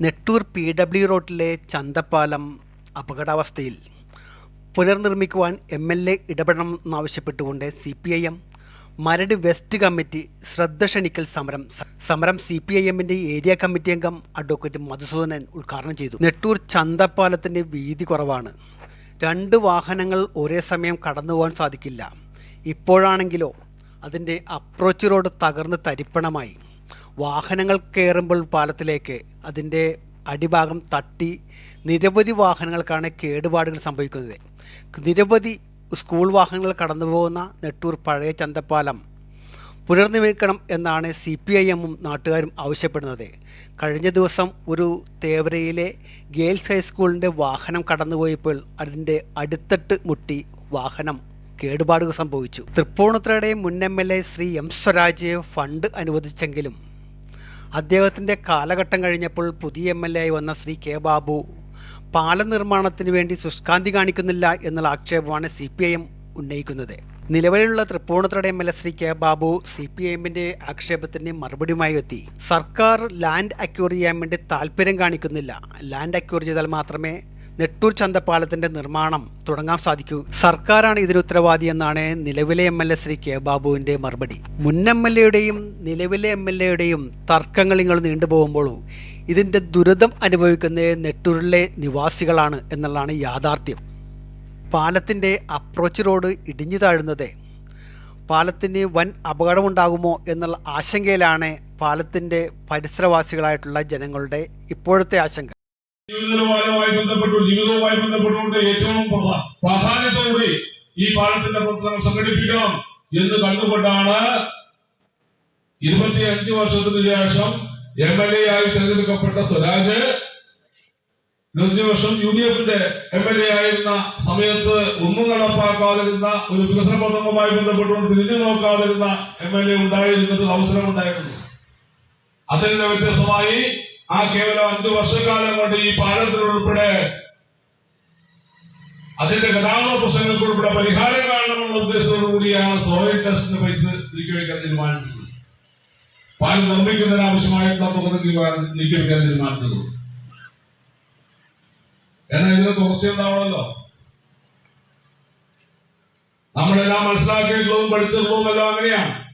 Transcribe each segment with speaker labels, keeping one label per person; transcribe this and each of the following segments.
Speaker 1: Nettoor P W റോഡിലെ ചന്തപ്പാലം അപകടാവസ്ഥയിൽ പുനർനിർമ്മിക്കുവാൻ M L A ഇടപെടണമെന്നാവശ്യപ്പെട്ടുകൊണ്ട് C P I M Maradu west committee ശ്രദ്ധ ക്ഷണിക്കൽ സമരം സമരം സി പി ഐ എമ്മിന്റെ ഏരിയ കമ്മിറ്റി അംഗം അഡ്വക്കേറ്റ് മധുസൂദനൻ ഉദ്ഘാടനം ചെയ്തു. നെട്ടൂർ ചന്തപ്പാലത്തിന്റെ വീതി കുറവാണ്. രണ്ട് വാഹനങ്ങൾ ഒരേ സമയം കടന്നു പോകാൻ സാധിക്കില്ല. ഇപ്പോഴാണെങ്കിലോ അതിന്റെ അപ്രോച്ച് റോഡ് തകർന്ന് തരിപ്പണമായി. വാഹനങ്ങൾ കയറുമ്പോൾ പാലത്തിലേക്ക് അതിന്റെ അടിഭാഗം തട്ടി നിരവധി വാഹനങ്ങൾക്കാണ് കേടുപാടുകൾ സംഭവിക്കുന്നത്. നിരവധി സ്കൂൾ വാഹനങ്ങൾ കടന്നു പോകുന്ന നെട്ടൂർ പഴയ ചന്തപ്പാലം പുനർനിർമ്മിക്കണം എന്നാണ് സി പി ഐ എമ്മും നാട്ടുകാരും ആവശ്യപ്പെടുന്നത്. കഴിഞ്ഞ ദിവസം ഒരു തേവരയിലെ ഗേൾസ് ഹൈസ്കൂളിന്റെ വാഹനം കടന്നുപോയപ്പോൾ അതിന്റെ അടിത്തട്ട് മുട്ടി വാഹനം കേടുപാടുകൾ സംഭവിച്ചു. തൃപ്പൂണിത്തുറയുടെ മുൻ M L A Shri M Swaraj fund അനുവദിച്ചെങ്കിലും അദ്ദേഹത്തിന്റെ കാലഘട്ടം കഴിഞ്ഞപ്പോൾ പുതിയ എം എൽ എ ആയി വന്ന ശ്രീ കെ ബാബു പാലം നിർമ്മാണത്തിന് വേണ്ടി ശുഷ്കാന്തി കാണിക്കുന്നില്ല എന്നുള്ള ആക്ഷേപമാണ് സി പി ഐ എം ഉന്നയിക്കുന്നത്. നിലവിലുള്ള തൃപ്പൂണിത്തുറയുടെ M L A Shri K Babu C P I എമ്മിന്റെ ആക്ഷേപത്തിന് മറുപടിയുമായി എത്തി. സർക്കാർ ലാൻഡ് അക്യൂർ ചെയ്യാൻ വേണ്ടി താല്പര്യം കാണിക്കുന്നില്ല. ലാൻഡ് അക്യൂർ ചെയ്താൽ മാത്രമേ നെട്ടൂർ ചന്തപ്പാലത്തിന്റെ നിർമ്മാണം തുടങ്ങാൻ സാധിക്കൂ. സർക്കാരാണ് ഇതിന് ഉത്തരവാദി എന്നാണ് നിലവിലെ M L A Shri K ബാബുവിന്റെ മറുപടി. മുൻ എം എൽ എയുടെയും നിലവിലെ എം എൽ എയുടെയും തർക്കങ്ങൾ നിങ്ങൾ നീണ്ടുപോകുമ്പോഴും ഇതിന്റെ ദുരിതം അനുഭവിക്കുന്നത് നെട്ടൂരിലെ നിവാസികളാണ് എന്നുള്ളതാണ് യാഥാർത്ഥ്യം. പാലത്തിന്റെ അപ്രോച്ച് റോഡ് ഇടിഞ്ഞു താഴുന്നത് പാലത്തിന് വൻ അപകടമുണ്ടാകുമോ എന്നുള്ള ആശങ്കയിലാണ് പാലത്തിന്റെ പരിസരവാസികളായിട്ടുള്ള ജനങ്ങളുടെ ഇപ്പോഴത്തെ ആശങ്ക.
Speaker 2: ജീവിത നിലവാരവുമായി ബന്ധപ്പെട്ടു ജീവിതവുമായി ബന്ധപ്പെട്ടുകൊണ്ട് ഏറ്റവും പ്രാധാന്യത്തോടെ ഈ പാഠത്തിന്റെ പ്രവർത്തനങ്ങൾ സംഘടിപ്പിക്കണം എന്ന് കണ്ടുകൊണ്ടാണ് ഇരുപത്തി അഞ്ചു വർഷത്തിന് ശേഷം എം എൽ എ ആയി തിരഞ്ഞെടുക്കപ്പെട്ട സ്വരാജ് ഇരുപത്തി വർഷം യു ഡി എഫിന്റെ എം എൽ എ ആയിരുന്ന സമയത്ത് ഒന്നും നടപ്പാക്കാതിരുന്ന ഒരു വികസന പദ്ധതിയുമായി ബന്ധപ്പെട്ടുകൊണ്ട് തിരിഞ്ഞു നോക്കാതിരുന്ന എം എൽ എ ഉണ്ടായിരുന്നത് അവസരമുണ്ടായിരുന്നു. അതിൽ നിന്ന് വ്യത്യസ്തമായി ആ കേവലം അഞ്ചു വർഷക്കാലം കൊണ്ട് ഈ പാലത്തിനുൾപ്പെടെ അതിന്റെ ഗതാഗത പ്രശ്നങ്ങൾക്ക് ഉൾപ്പെടെ പരിഹാരം കാണണമെന്നുള്ള ഉദ്ദേശത്തോടു കൂടിയാണ് സോയിൽ ടെസ്റ്റിന്റെ പൈസ നീക്കിവെക്കാൻ തീരുമാനിച്ചത്. പാൽ നിർമ്മിക്കുന്നതിന് ആവശ്യമായിട്ടുള്ള തുക നീക്കി- നീക്കി വയ്ക്കാൻ തീരുമാനിച്ചത്. എന്നാൽ ഇതിന് തുടർച്ചയുണ്ടാവണമല്ലോ നമ്മളെല്ലാം മനസ്സിലാക്കിയിട്ടുള്ളതും പഠിച്ചിട്ടുള്ളതും എല്ലാം അങ്ങനെയാണ്.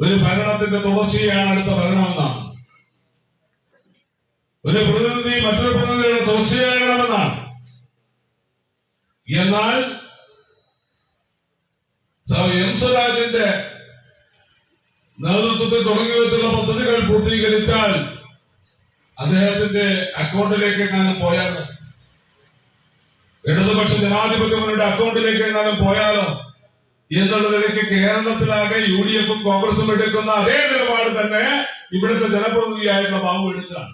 Speaker 2: ഒരു ഭരണത്തിന്റെ തുടർച്ചയാണ് അടുത്ത ഭരണമെന്നാണ് ഒരു പ്രതിനിധി മറ്റൊരു പ്രതിനിധിയുടെ തുടർച്ചയാകണമെന്നാണ്. എന്നാൽ എം സ്വരാജിന്റെ നേതൃത്വത്തിൽ തുടങ്ങി വെച്ചുള്ള പദ്ധതികൾ പൂർത്തീകരിച്ചാൽ അദ്ദേഹത്തിന്റെ അക്കൗണ്ടിലേക്ക് എങ്ങാനും പോയാലോ? ഇടതുപക്ഷ ജനാധിപത്യ അക്കൗണ്ടിലേക്ക് എങ്ങാനും പോയാലോ? എന്നുള്ള നിലയ്ക്ക് കേരളത്തിലാകെ യു ഡി എഫും കോൺഗ്രസും എടുക്കുന്ന അതേ നിലപാട് തന്നെ ഇവിടുത്തെ ജനപ്രതിനിധിയായിട്ടുള്ള ബാബു എടുക്കുകയാണ്.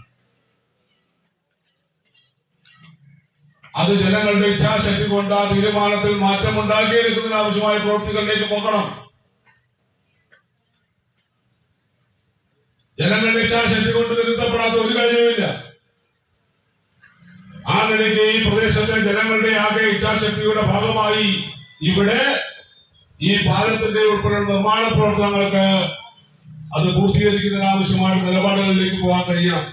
Speaker 2: അത് ജനങ്ങളുടെ ഇച്ഛാശക്തി കൊണ്ട് ആ തീരുമാനത്തിൽ മാറ്റം ഉണ്ടാക്കിയെടുക്കുന്നതിന് ആവശ്യമായ പ്രവൃത്തികളിലേക്ക് പോകണം. ജനങ്ങളുടെ ഇച്ഛാശക്തി കൊണ്ട് തിരുത്തപ്പെടാത്ത ഒരു കാര്യവുമില്ല. ആ നിലയ്ക്ക് ഈ പ്രദേശത്തെ ജനങ്ങളുടെ ആകെ ഇച്ഛാശക്തിയുടെ ഭാഗമായി ഇവിടെ ഈ പാലത്തിന്റെ ഉൾപ്പെടെയുള്ള നിർമ്മാണ പ്രവർത്തനങ്ങൾക്ക് അത് പൂർത്തീകരിക്കുന്നതിന് ആവശ്യമായ നിലപാടുകളിലേക്ക് പോകാൻ കഴിയണം.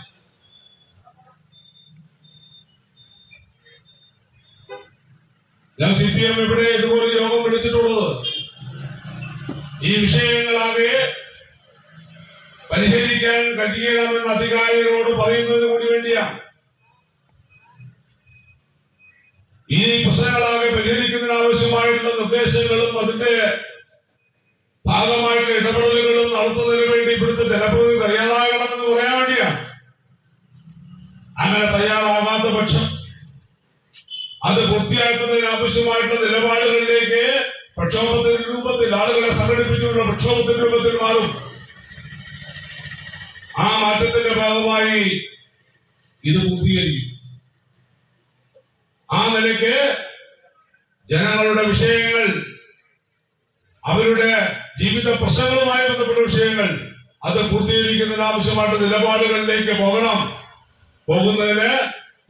Speaker 2: ഞാൻ സി പി എം ഇവിടെ ഇതുപോലെ യോഗം വിളിച്ചിട്ടുള്ളത്. ഈ വിഷയങ്ങളാകെ പരിഹരിക്കാൻ കഴിയണമെന്ന് അധികാരികളോട് പറയുന്നതിന് കൂടി വേണ്ടിയാണ്. ഈ പ്രശ്നങ്ങളാകെ പരിഹരിക്കുന്നതിനാവശ്യമായിട്ടുള്ള നിർദ്ദേശങ്ങളും അതിന്റെ ഭാഗമായിട്ടുള്ള ഇടപെടലുകളും നടത്തുന്നതിന് വേണ്ടി ഇവിടുത്തെ ജനപ്രതിനിധി തയ്യാറാകണമെന്ന് പറയാൻ വേണ്ടിയാണ് അങ്ങനെ തയ്യാറാകാത്ത പക്ഷം അത് പൂർത്തിയാക്കുന്നതിന് ആവശ്യമായിട്ടുള്ള നിലപാടുകളിലേക്ക് പ്രക്ഷോഭത്തിന്റെ രൂപത്തിൽ ആളുകളെ സംഘടിപ്പിച്ചുള്ള പ്രക്ഷോഭത്തിന്റെ രൂപത്തിൽ മാറും. ആ മാറ്റത്തിന്റെ ഭാഗമായി ഇത് പൂർത്തീകരിക്കും. ആ നിലയ്ക്ക് ജനങ്ങളുടെ വിഷയങ്ങൾ അവരുടെ ജീവിത പ്രശ്നങ്ങളുമായി ബന്ധപ്പെട്ട വിഷയങ്ങൾ അത് പൂർത്തീകരിക്കുന്നതിന് ആവശ്യമായിട്ട് നിലപാടുകളിലേക്ക് പോകണം. പോകുന്നതിന്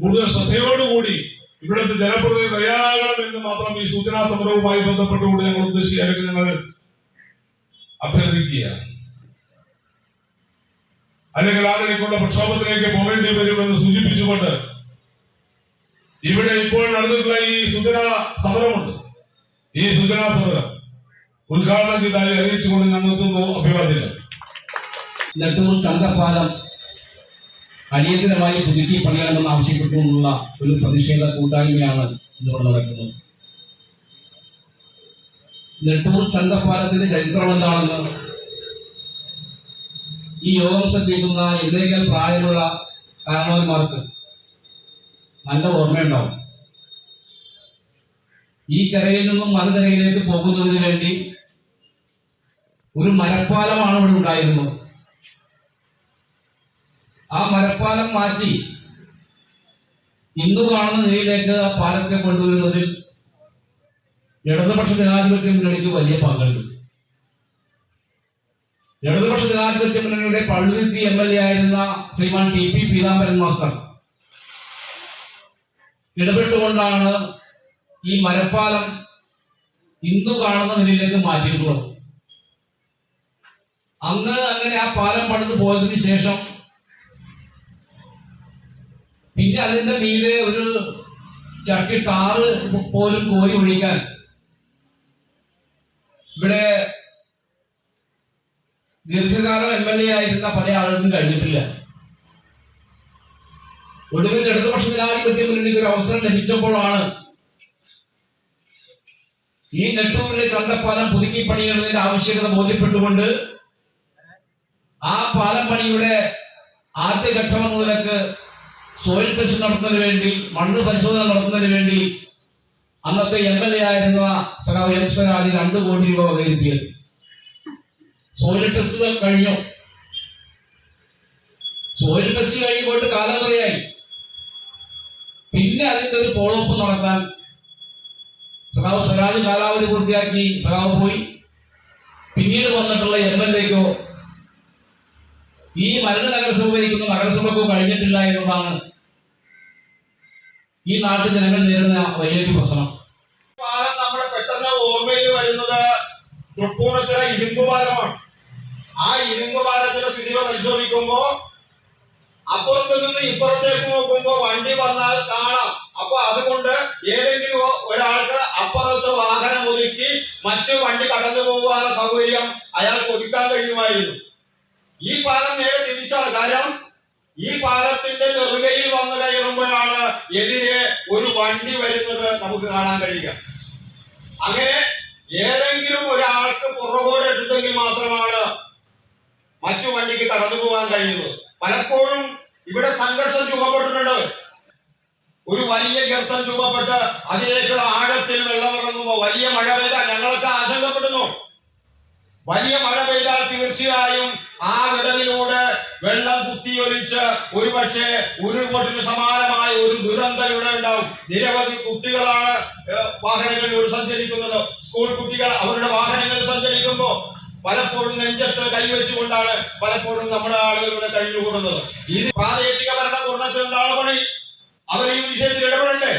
Speaker 2: കൂടുതൽ ശ്രദ്ധയോടുകൂടി ഇവിടുത്തെ ജനപ്രതിനിധി തയ്യാറാകണം എന്ന് മാത്രം ഈ സൂചനാ സമരവുമായി ബന്ധപ്പെട്ടുകൊണ്ട് ഞങ്ങൾ ഉദ്ദേശിക്കുക ഞങ്ങൾ അഭ്യർത്ഥിക്കുകയാണ്. അല്ലെങ്കിൽ അതിലേക്കുള്ള പ്രക്ഷോഭത്തിലേക്ക് പോകേണ്ടി വരുമെന്ന് സൂചിപ്പിച്ചുകൊണ്ട് ഇവിടെ ഇപ്പോൾ നടന്നിട്ടുള്ള ഈ സൂചനാ സമരമുണ്ട്. ഈ സൂചനാ സമരം ഉദ്ഘാടനം ചെയ്തായി അറിയിച്ചുകൊണ്ട് ഞാൻ നിർത്തുന്നു അഭിവാദ്യം
Speaker 3: നെട്ടൂർ ചന്തപ്പാലം അടിയന്തരമായി പുതുക്കി പണിയണമെന്ന് ആവശ്യപ്പെട്ടുകൊണ്ടുള്ള ഒരു പ്രതിഷേധ കൂട്ടായ്മയാണ് ഇന്നിവിടെ നടക്കുന്നത്. നെട്ടൂർ ചന്തപ്പാലത്തിന്റെ ചരിത്രം എന്താണെന്ന് ഈ യോഗം ശ്രദ്ധിക്കുന്ന എന്തെങ്കിലും പ്രായമുള്ള കാരണവന്മാർക്ക് നല്ല ഓർമ്മയുണ്ടാവും. ഈ കരയിൽ നിന്നും മറുകരയിലേക്ക് പോകുന്നതിന് വേണ്ടി ഒരു മരപ്പാലമാണ് ഇവിടെ ഉണ്ടായിരുന്നത്. ആ മരപ്പാലം മാറ്റി ഹിന്ദു കാണുന്ന നിലയിലേക്ക് ആ പാലത്തെ കൊണ്ടുവരുന്നതിൽ ഇടതുപക്ഷ ജനാധിപത്യ മുന്നണിക്ക് വലിയ പങ്കുണ്ട്. ഇടതുപക്ഷ ജനാധിപത്യ മുന്നണിയുടെ പള്ളുരുത്തി എം എൽ എ ആയിരുന്ന ശ്രീമാൻ ടി പി പീതാംബരൻ മാസ്റ്റർ. ഇടപെട്ടുകൊണ്ടാണ് ഈ മരപ്പാലം ഹിന്ദു കാണുന്ന നിലയിലേക്ക് മാറ്റിയിട്ടുള്ളത്. അന്ന് അങ്ങനെ ആ പാലം പണിത് പോയതിനു ശേഷം പിന്നെ അതിന്റെ മീതെ ഒരു ചക്കി ടാറ് പോലും കോരി ഒഴിക്കാൻ ഇവിടെ ദീർഘകാലം എം എൽ എ ആയിരുന്ന പല ആളുകൾക്കും കഴിഞ്ഞിട്ടില്ല. ഒടുവിൽ ഇടതുപക്ഷ ജനാധിപത്യ മുന്നണിക്ക് ഒരു അവസരം ലഭിച്ചപ്പോഴാണ് ഈ നെട്ടൂരിലെ ചന്തപ്പാലം പുതുക്കി പണിയുന്നതിന്റെ ആവശ്യകത ബോധ്യപ്പെട്ടുകൊണ്ട് ആ പാലം പണിയുടെ ആദ്യഘട്ടം എന്ന നിലയ്ക്ക് സോയിൽ ടെസ്റ്റ് നടത്തുന്നതിന് വേണ്ടി മണ്ണ് പരിശോധന നടത്തുന്നതിന് വേണ്ടി അന്നത്തെ എം എൽ എ ആയിരുന്ന സഖാവ് എം സ്വരാജ് രണ്ട് കോടി രൂപ വകയിരുത്തിയത്. സോയിൽ ടെസ്റ്റുകൾ കഴിഞ്ഞു. സോയിൽ ടെസ്റ്റ് കഴിയുമ്പോട്ട് കാലം കുറയായി പിന്നെ അതിന്റെ ഒരു ഫോളോ അപ്പ് നടത്താൻ സഖാവ് സ്വരാജ് കാലാവധി പൂർത്തിയാക്കി സഖാവ് പോയി. പിന്നീട് വന്നിട്ടുള്ള എം എൽ എക്കോ ഈ മരുന്ന് നഗരസഭ ഭരിക്കുന്ന നഗരസഭക്കോ കഴിഞ്ഞിട്ടില്ല എന്നതാണ് ഈ നാട്ടിൽ ജനങ്ങൾ നേരിടുന്ന വലിയൊരു പ്രശ്നം.
Speaker 4: നമ്മുടെ പെട്ടെന്ന് ഓർമ്മയിൽ വരുന്നത് തൃപ്പൂണിത്തുറ ഇരുമ്പ് പാലമാണ്. ആ ഇരുമ്പ് പാലത്തിന്റെ സ്ഥിതി പരിശോധിക്കുമ്പോ അപ്പുറത്ത് നിന്ന് ഇപ്പുറത്തേക്ക് നോക്കുമ്പോ വണ്ടി വന്നാൽ കാണാം. അപ്പൊ അതുകൊണ്ട് ഏതെങ്കിലും ഒരാൾക്ക് അപ്പുറത്ത് വാഹനം ഒതുക്കി മറ്റു വണ്ടി കടന്നു പോകാനുള്ള സൗകര്യം അയാൾക്ക് ഒതുക്കാൻ കഴിയുമായിരുന്നു. ഈ പാലം നേരെ തിരിച്ചാണ്. കാരണം ഈ പാലത്തിന്റെ നെറുകയിൽ വന്നു കയറുമ്പോഴാണ് എതിരെ ഒരു വണ്ടി വരുന്നത് നമുക്ക് കാണാൻ കഴിയുക. അങ്ങനെ ഏതെങ്കിലും ഒരാൾക്ക് പുറകോടെടുത്തെങ്കിൽ മാത്രമാണ് മറ്റു വണ്ടിക്ക് കടന്നു പോകാൻ കഴിയുന്നത്. പലപ്പോഴും ഇവിടെ സംഘർഷം രൂപപ്പെട്ടിട്ടുണ്ട്. ഒരു വലിയ ഗർത്തം രൂപപ്പെട്ട് അതിലേക്ക് ആഴത്തിൽ വെള്ളം ഇറങ്ങുമ്പോൾ വലിയ മഴ പെയ്താൽ ഞങ്ങളൊക്കെ ആശങ്കപ്പെടുന്നു. വലിയ മഴ പെയ്താൽ തീർച്ചയായും ആ വിടവിലൂടെ വെള്ളം കുത്തിയൊലിച്ച് ഒരുപക്ഷെ ഉരുൾപൊട്ടിന് സമാനമായ ഒരു ദുരന്തം ഇവിടെ ഉണ്ടാവും. നിരവധി കുട്ടികളാണ് വാഹനങ്ങളിലൂടെ സഞ്ചരിക്കുന്നത്. സ്കൂൾ കുട്ടികൾ അവരുടെ വാഹനങ്ങളിൽ സഞ്ചരിക്കുമ്പോൾ പലപ്പോഴും നെഞ്ചത്ത് കൈവച്ചുകൊണ്ടാണ് പലപ്പോഴും നമ്മുടെ ആളുകളുടെ കഴിഞ്ഞുകൂടുന്നത് ഈ പ്രാദേശിക ഭരണകൂടത്തിൽ എന്താണ് പണി? അവർ ഈ വിഷയത്തിൽ ഇടപെടണ്ടേ?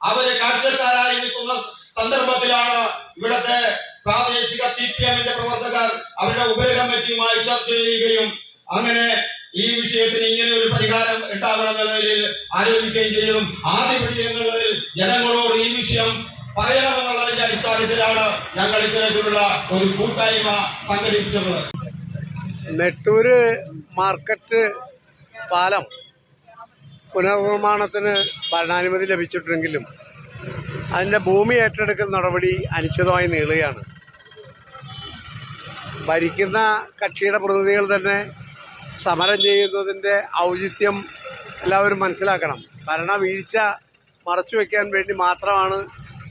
Speaker 4: അവർ കാഴ്ചക്കാരായി നിൽക്കുന്ന സന്ദർഭത്തിലാണ് ഇവിടത്തെ പ്രാദേശിക സി പി എമ്മിന്റെ പ്രവർത്തകർ അവരുടെ ഉപര കമ്മിറ്റിയുമായി ചർച്ച ചെയ്യുകയും അങ്ങനെ ഈ വിഷയത്തിന് ഇങ്ങനെ ഒരു പരിഹാരം ഉണ്ടാകണം നിലയിൽ ആലോചിക്കുകയും ചെയ്യും ആദ്യപടി എന്നുള്ളതിൽ ജനങ്ങളോട് ഈ വിഷയം പറയണമെന്നുള്ളതിന്റെ അടിസ്ഥാനത്തിലാണ് ഞങ്ങൾ ഇത്തരത്തിലുള്ള ഒരു കൂട്ടായ്മ സംഘടിപ്പിച്ചത്
Speaker 5: നെട്ടൂര് മാർക്കറ്റ് പാലം പുനർനിർമ്മാണത്തിന് ഭരണാനുമതി ലഭിച്ചിട്ടുണ്ടെങ്കിലും അതിന്റെ ഭൂമി ഏറ്റെടുക്കൽ നടപടി അനിശ്ചിതമായി നീളുകയാണ്. ഭരിക്കുന്ന കക്ഷിയുടെ പ്രതിനിധികൾ തന്നെ സമരം ചെയ്യുന്നതിന്റെ ഔചിത്യം എല്ലാവരും മനസ്സിലാക്കണം. ഭരണവീഴ്ച മറച്ചു വയ്ക്കാൻ വേണ്ടി മാത്രമാണ്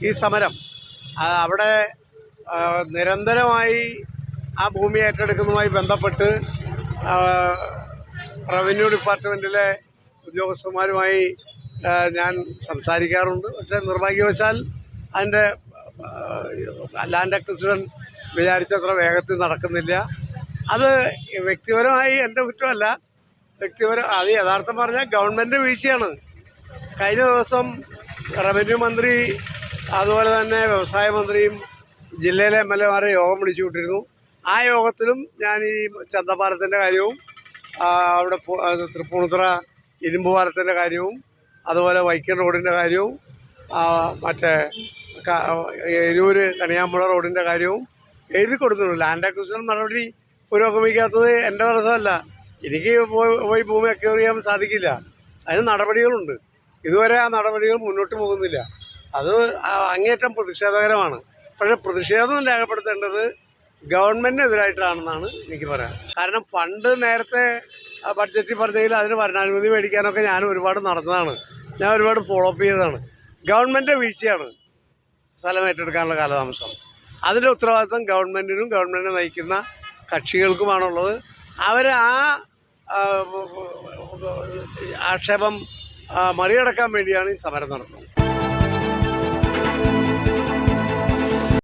Speaker 5: ഈ സമരം. അവിടെ നിരന്തരമായി ആ ഭൂമി ഏറ്റെടുക്കുന്നതുമായി ബന്ധപ്പെട്ട് റവന്യൂ ഡിപ്പാർട്ട്മെന്റിലെ ഉദ്യോഗസ്ഥന്മാരുമായി ഞാൻ സംസാരിക്കാറുണ്ട്. പക്ഷേ നിർഭാഗ്യവശാൽ അതിന്റെ ലാൻഡ് അക്വിസിഷൻ വിചാരിച്ചത്ര വേഗത്തിൽ നടക്കുന്നില്ല. അത് വ്യക്തിപരമായി എന്റെ കുറ്റമല്ല. വ്യക്തിപരം അത് യഥാർത്ഥം പറഞ്ഞാൽ ഗവൺമെന്റ് വീഴ്ചയാണ്. കഴിഞ്ഞ ദിവസം റവന്യൂ മന്ത്രി അതുപോലെ തന്നെ വ്യവസായ മന്ത്രിയും ജില്ലയിലെ എം എൽ എമാരെ യോഗം വിളിച്ചു വിട്ടിരുന്നു ആ യോഗത്തിലും ഞാൻ ഈ ചന്തപാലത്തിന്റെ കാര്യവും അവിടെ തൃപ്പൂണിത്തറ അത് ഇരുമ്പ് പാലത്തിന്റെ കാര്യവും അതുപോലെ വൈക്കം റോഡിന്റെ കാര്യവും മറ്റേ എരൂര് കണിയാമ്പുഴ റോഡിന്റെ കാര്യവും എഴുതി കൊടുത്തിട്ടുണ്ട്. ലാൻഡ് അക്വിസിഷൻ നടപടി പുരോഗമിക്കാത്തത് എന്റെ തടസ്സമല്ല. എനിക്ക് പോയി ഭൂമി അക്വയർ ചെയ്യാൻ സാധിക്കില്ല. അതിന് നടപടികളുണ്ട്. ഇതുവരെ ആ നടപടികൾ മുന്നോട്ട് പോകുന്നില്ല. അത് അങ്ങേറ്റം പ്രതിഷേധകരമാണ്. പക്ഷേ പ്രതിഷേധം രേഖപ്പെടുത്തേണ്ടത് ഗവൺമെന്റിനെതിരായിട്ടാണെന്നാണ് എനിക്ക് പറയാൻ. കാരണം ഫണ്ട് നേരത്തെ ബഡ്ജറ്റിൽ പറഞ്ഞെങ്കിൽ അതിന് ഭരണാനുമതി മേടിക്കാനൊക്കെ ഞാൻ ഒരുപാട് നടന്നതാണ്. ഞാൻ ഒരുപാട് ഫോളോ അപ്പ് ചെയ്തതാണ്. ഗവൺമെന്റ് വീഴ്ചയാണ് സ്ഥലം ഏറ്റെടുക്കാനുള്ള കാലതാമസം. അതിന്റെ ഉത്തരവാദിത്വം ഗവൺമെന്റിനും ഗവൺമെന്റിനെ നയിക്കുന്ന കക്ഷികൾക്കുമാണുള്ളത്. അവർ ആ ആക്ഷേപം മറികടക്കാൻ വേണ്ടിയാണ് ഈ സമരം നടത്തുന്നത്.